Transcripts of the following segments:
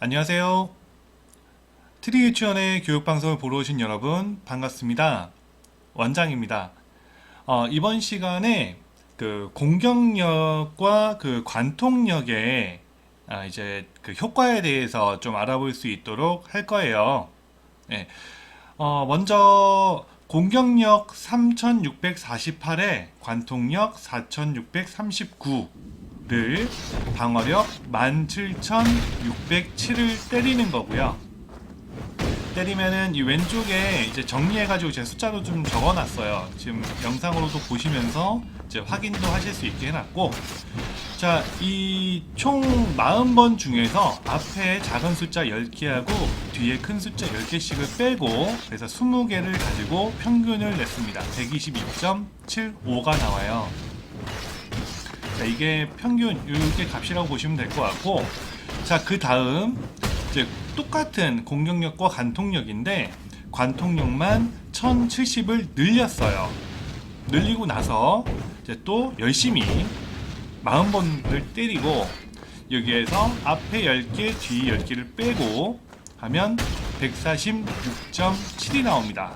안녕하세요. 트리 유치원의 교육방송을 보러 오신 여러분 반갑습니다. 원장입니다. 어, 이번 시간에 그 공격력과 그 관통력의 아, 이제 그 효과에 대해서 좀 알아볼 수 있도록 할 거예요. 네. 어, 먼저 공격력 3648에 관통력 4639 를 방어력 17607을 때리는 거고요. 때리면은 이 왼쪽에 이제 정리해가지고 제 숫자로 좀 적어놨어요. 지금 영상으로도 보시면서 이제 확인도 하실 수 있게 해놨고, 자, 이 총 40번 중에서 앞에 작은 숫자 10개하고 뒤에 큰 숫자 10개씩을 빼고, 그래서 20개를 가지고 평균을 냈습니다. 122.75가 나와요. 자, 이게 평균 이렇게 값이라고 보시면 될 것 같고, 자, 그 다음 이제 똑같은 공격력과 관통력인데 관통력만 1070을 늘렸어요. 늘리고 나서 이제 또 열심히 40번을 때리고 여기에서 앞에 10개, 뒤 10개를 빼고 하면 146.7이 나옵니다.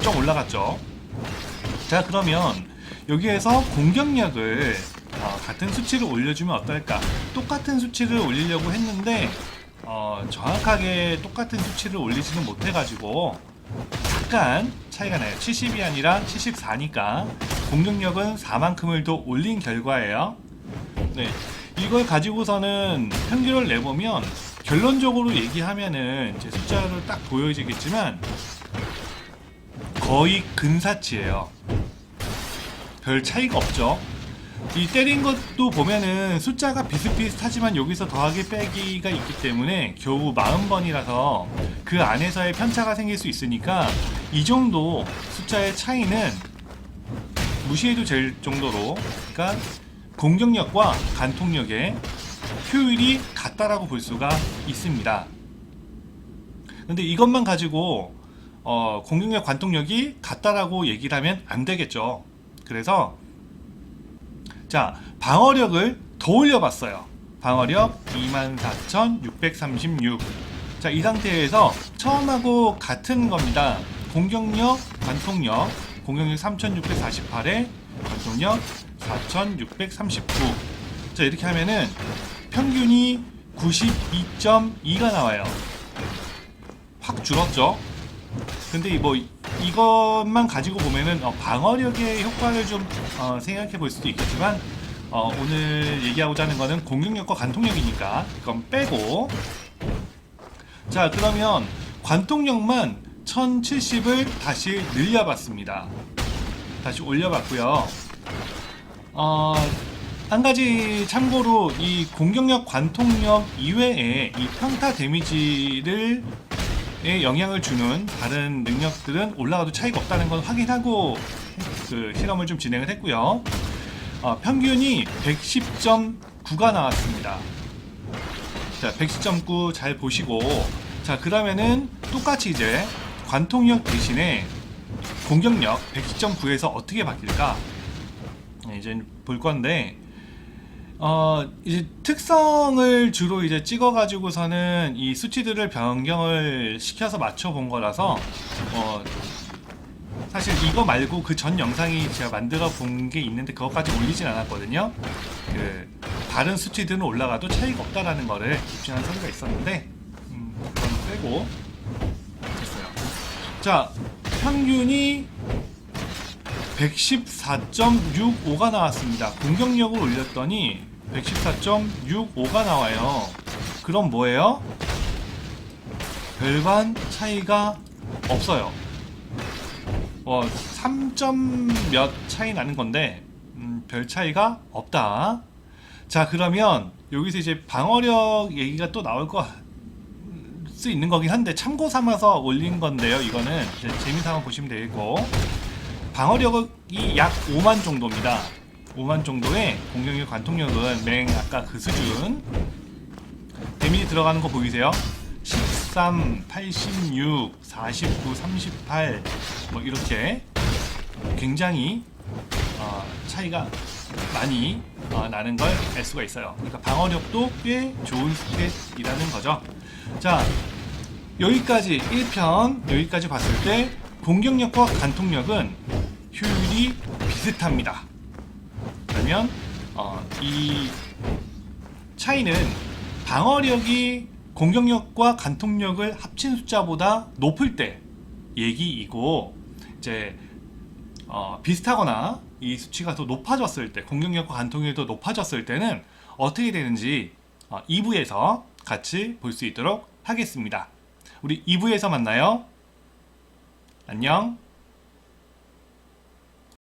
좀 올라갔죠? 자, 그러면 여기에서 공격력을 어, 같은 수치를 올려주면 어떨까? 똑같은 수치를 올리려고 했는데 어, 정확하게 똑같은 수치를 올리지는 못해가지고 약간 차이가 나요. 70이 아니라 74니까 공격력은 4만큼을 더 올린 결과예요. 네, 이걸 가지고서는 평균을 내보면 결론적으로 얘기하면은 제 숫자로 딱 보여지겠지만 거의 근사치예요. 별 차이가 없죠. 이 때린 것도 보면은 숫자가 비슷비슷하지만 여기서 더하기 빼기가 있기 때문에 겨우 40번이라서 그 안에서의 편차가 생길 수 있으니까 이 정도 숫자의 차이는 무시해도 될 정도로 그러니까 공격력과 관통력의 효율이 같다라고 볼 수가 있습니다. 근데 이것만 가지고 어, 공격력 관통력이 같다라고 얘기를 하면 안 되겠죠. 그래서 자, 방어력을 더 올려봤어요. 방어력 24,636. 자, 이 상태에서 처음하고 같은 겁니다. 공격력, 관통력, 공격력 3,648에 관통력 4,639. 자, 이렇게 하면은 평균이 92.2가 나와요. 확 줄었죠? 근데 뭐 이것만 가지고 보면은 어, 방어력의 효과를 좀 어, 생각해 볼 수도 있겠지만 어, 오늘 얘기하고자 하는 거는 공격력과 관통력이니까 그건 빼고. 자 그러면 관통력만 1070을 다시 늘려봤습니다. 다시 올려봤고요. 어, 한 가지 참고로 이 공격력 관통력 이외에 이 평타 데미지를 에 영향을 주는 다른 능력들은 올라가도 차이가 없다는 건 확인하고 그 실험을 좀 진행을 했고요. 어, 평균이 110.9가 나왔습니다. 자, 110.9 잘 보시고 자, 그러면은 똑같이 이제 관통력 대신에 공격력 110.9에서 어떻게 바뀔까? 네, 이제 볼 건데 어, 이제 특성을 주로 이제 찍어 가지고서는 이 수치들을 변경을 시켜서 맞춰 본 거라서, 어, 사실 이거 말고 그 전 영상이 제가 만들어 본 게 있는데 그것까지 올리진 않았거든요. 그, 다른 수치들은 올라가도 차이가 없다라는 거를 입증한 서류가 있었는데, 음, 그건 빼고, 됐어요. 자, 평균이 114.65가 나왔습니다. 공격력을 올렸더니 114.65가 나와요. 그럼 뭐예요? 별반 차이가 없어요. 어, 3점 몇 차이 나는 건데 음, 별 차이가 없다. 자 그러면 여기서 이제 방어력 얘기가 또 나올 거 수 있는 거긴 한데 참고 삼아서 올린 건데요. 이거는 재미 삼아 보시면 되겠고 방어력이 약 5만 정도입니다. 5만 정도의 공격력 관통력은 맹 아까 그 수준 데미지 들어가는 거 보이세요? 13, 86, 49, 38 뭐 이렇게 굉장히 어, 차이가 많이 어, 나는 걸 알 수가 있어요. 그러니까 방어력도 꽤 좋은 스탯이라는 거죠. 자, 여기까지 1편 여기까지 봤을 때 공격력과 관통력은 효율이 비슷합니다. 그러면 어, 이 차이는 방어력이 공격력과 관통력을 합친 숫자보다 높을 때 얘기이고 이제 어, 비슷하거나 이 수치가 더 높아졌을 때 공격력과 관통력이 더 높아졌을 때는 어떻게 되는지 어, 2부에서 같이 볼 수 있도록 하겠습니다. 우리 2부에서 만나요. 안녕.